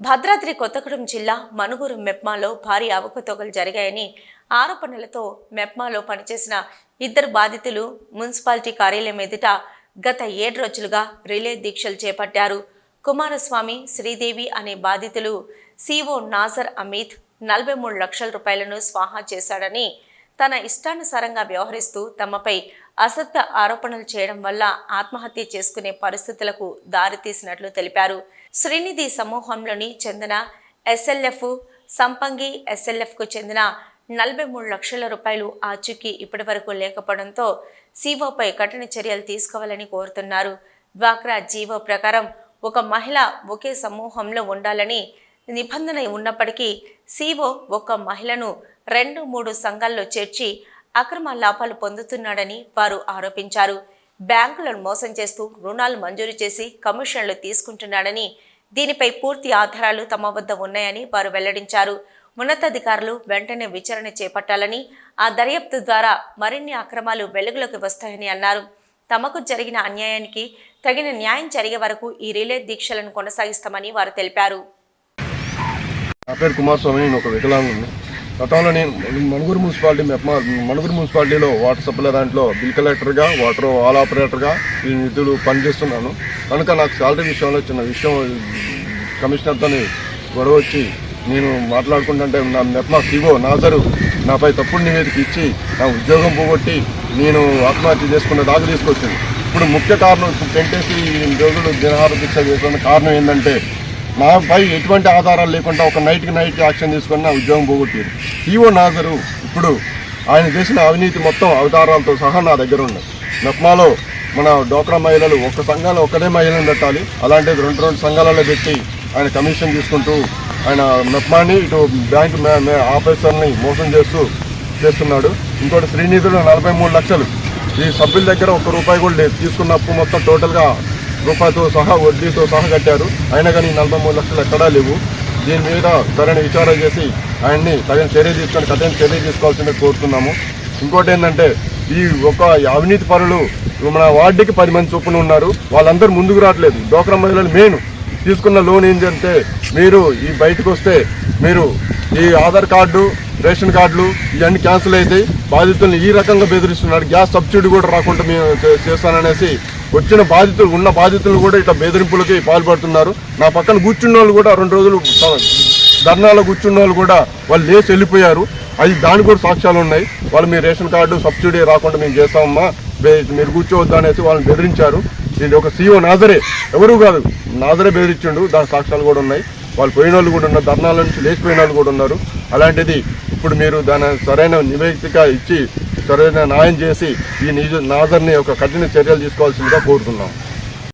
భద్రాద్రి కొత్తగూడెం జిల్లా మనుగురు మెప్మాలో భారీ అవకతవకలు జరిగాయని ఆరోపణలతో మెప్మాలో పనిచేసిన ఇద్దరు బాధితులు మున్సిపాలిటీ కార్యాలయం ఎదుట గత ఏడు రోజులుగా రిలే దీక్షలు చేపట్టారు. కుమారస్వామి శ్రీదేవి అనే బాధితులు సిఓ నాజర్ అమీత్ నలభై మూడు లక్షల రూపాయలను స్వాహా చేశాడని తన ఇష్టానుసారంగా వ్యవహరిస్తూ తమపై అసత్య ఆరోపణలు చేయడం వల్ల ఆత్మహత్య చేసుకునే పరిస్థితులకు దారితీసినట్లు తెలిపారు. శ్రీనిధి సమూహంలోని చెందిన ఎస్ఎల్ఎఫ్ సంపంగి ఎస్ఎల్ఎఫ్కు చెందిన నలభై మూడు లక్షల రూపాయలు ఆచూకీ ఇప్పటివరకు లేకపోవడంతో సీఓపై కఠిన చర్యలు తీసుకోవాలని కోరుతున్నారు. డ్వాక్రా జీవో ప్రకారం ఒక మహిళ ఒకే సమూహంలో ఉండాలని నిబంధన ఉన్నప్పటికీ సీఓ ఒక మహిళను రెండు మూడు సంఘాల్లో చేర్చి అక్రమ లాభాలు పొందుతున్నాడని వారు ఆరోపించారు. బ్యాంకులను మోసం చేస్తూ రుణాలు మంజూరు చేసి కమిషన్లు తీసుకుంటున్నాడని దీనిపై పూర్తి ఆధారాలు తమ వద్ద ఉన్నాయని వారు వెల్లడించారు. ఉన్నతాధికారులు వెంటనే విచారణ చేపట్టాలని ఆ దర్యాప్తు ద్వారా మరిన్ని అక్రమాలు వెలుగులోకి వస్తాయని అన్నారు. తమకు జరిగిన అన్యాయానికి తగిన న్యాయం జరిగే వరకు ఈ రిలే దీక్షలను కొనసాగిస్తామని వారు తెలిపారు. నా పేరు కుమారస్వామి నేను ఒక వికలాంగుని. గతంలో నేను మణుగూరు మున్సిపాలిటీ మణుగూరు మున్సిపాలిటీలో వాటర్ సప్లై దాంట్లో బిల్ కలెక్టర్గా వాటర్ ఆల్ ఆపరేటర్గా ఈ నిధులు పనిచేస్తున్నాను. కనుక నాకు శాలరీ విషయంలో చిన్న విషయం కమిషనర్తో గొడవ వచ్చి నేను మాట్లాడుకుంటుంటే నా మెప్మా సివో నాజరు నాపై తప్పుడు నివేదిక ఇచ్చి నా ఉద్యోగం పోగొట్టి నేను ఆత్మహత్య చేసుకున్న దాకా తీసుకొచ్చింది. ఇప్పుడు ముఖ్య కారణం ఇప్పుడు పెంటేసి ఈ రోజులు దినహార దీక్ష చేస్తున్న కారణం ఏంటంటే నాపై ఎటువంటి ఆధారాలు లేకుండా ఒక నైట్కి నైట్ యాక్షన్ తీసుకొని నా ఉద్యోగం పోగొట్టారు. ఈవో నాజరు ఇప్పుడు ఆయన చేసిన అవినీతి మొత్తం అవతారాలతో సహా నా దగ్గర ఉన్నాయి. నప్మాలో మన డోక్రా మహిళలు ఒక సంఘాలు ఒకటే మహిళను పెట్టాలి. అలాంటిది రెండు రెండు సంఘాలలో పెట్టి ఆయన కమిషన్ తీసుకుంటూ ఆయన నప్మాని ఇటు బ్యాంక్ మే- మే- ఆఫీసర్ని మోసం చేస్తూ చేస్తున్నాడు. ఇంకోటి శ్రీనిధులు నలభై మూడు లక్షలు. ఈ సభ్యుల దగ్గర ఒక్క రూపాయి కూడా లేదు. తీసుకున్న అప్పు మొత్తం టోటల్గా రూపాయతో సహా వడ్డీతో సహా కట్టారు. అయినా కానీ నలభై మూడు లక్షలు ఎక్కడా లేవు. దీని మీద సరైన విచారణ చేసి ఆయన్ని తగిన చర్య తీసుకొని కఠిన చర్య తీసుకోవాల్సిందే కోరుతున్నాము. ఇంకోటి ఏంటంటే ఈ ఒక అవినీతి పరులు మన వార్డుకి పది మంది చొప్పున ఉన్నారు. వాళ్ళందరూ ముందుకు రావట్లేదు. డోక్రా మహిళలు మెయిన్ తీసుకున్న లోన్ ఏంటంటే మీరు ఈ బయటకు వస్తే మీరు ఈ ఆధార్ కార్డు రేషన్ కార్డులు ఇవన్నీ క్యాన్సిల్ అయితే బాధితుల్ని ఈ రకంగా బెదిరిస్తున్నాడు. గ్యాస్ సబ్సిడీ కూడా రాకుండా మేము చేస్తాననేసి వచ్చిన బాధితులు ఉన్న బాధితులు కూడా ఇట్లా బెదిరింపులకి పాల్పడుతున్నారు. నా పక్కన కూర్చున్న వాళ్ళు కూడా రెండు రోజులు ధర్నాలో కూర్చున్న వాళ్ళు కూడా వాళ్ళు లేచి వెళ్ళిపోయారు. అది దానికి కూడా సాక్ష్యాలు ఉన్నాయి. వాళ్ళు మీ రేషన్ కార్డు సబ్సిడీ రాకుండా మేము చేస్తామమ్మా మీరు కూర్చోవద్దు అనేసి వాళ్ళని బెదిరించారు. దీని ఒక సీఓ నాజరే ఎవరు కాదు నాజరే బెదిరించిండు. దాని సాక్ష్యాలు కూడా ఉన్నాయి. వాళ్ళు పోయిన వాళ్ళు కూడా ఉన్నారు ధర్నాల నుంచి లేచిపోయిన వాళ్ళు కూడా ఉన్నారు. అలాంటిది ఇప్పుడు మీరు దాని సరైన నివేదిక ఇచ్చి సరైన న్యాయం చేసి ఈ నిజ నాజర్ని ఒక కఠిన చర్యలు తీసుకోవాల్సిందిగా కోరుతున్నాం.